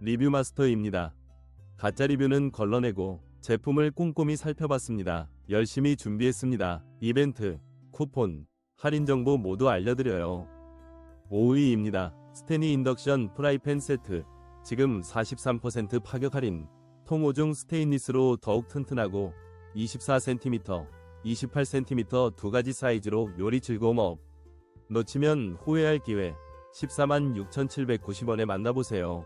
리뷰 마스터입니다. 가짜 리뷰는 걸러내고 제품을 꼼꼼히 살펴봤습니다. 열심히 준비했습니다. 이벤트, 쿠폰, 할인 정보 모두 알려드려요. 5위입니다. 스테니 인덕션 프라이팬 세트. 지금 43% 파격 할인. 통 5중 스테인리스로 더욱 튼튼하고 24cm, 28cm 두 가지 사이즈로 요리 즐거움 업. 놓치면 후회할 기회. 14만 6,790원에 만나보세요.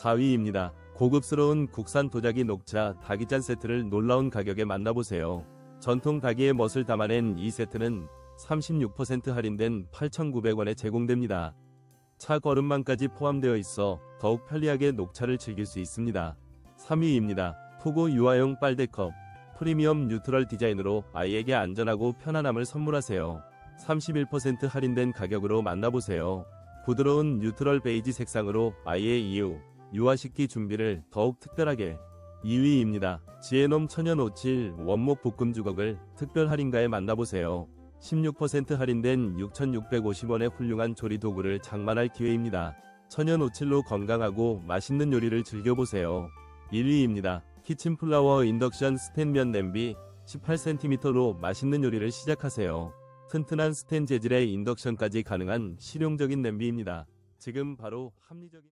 4위입니다. 고급스러운 국산 도자기 녹차 닭이짠 세트를 놀라운 가격에 만나보세요. 전통 닭이의 멋을 담아낸 이 세트는 36% 할인된 8,900원에 제공됩니다. 차 걸음망까지 포함되어 있어 더욱 편리하게 녹차를 즐길 수 있습니다. 3위입니다. 포고 유아용 빨대컵 프리미엄 뉴트럴 디자인으로 아이에게 안전하고 편안함을 선물하세요. 31% 할인된 가격으로 만나보세요. 부드러운 뉴트럴 베이지 색상으로 아이의 이유, 유아식기 준비를 더욱 특별하게 2위입니다. 지에놈 천연 오칠 원목 볶음 주걱을 특별 할인가에 만나보세요. 16% 할인된 6,650원의 훌륭한 조리 도구를 장만할 기회입니다. 천연 오칠로 건강하고 맛있는 요리를 즐겨보세요. 1위입니다. 키친 플라워 인덕션 스텐면 냄비 18cm로 맛있는 요리를 시작하세요. 튼튼한 스텐 재질의 인덕션까지 가능한 실용적인 냄비입니다. 지금 바로 합리적인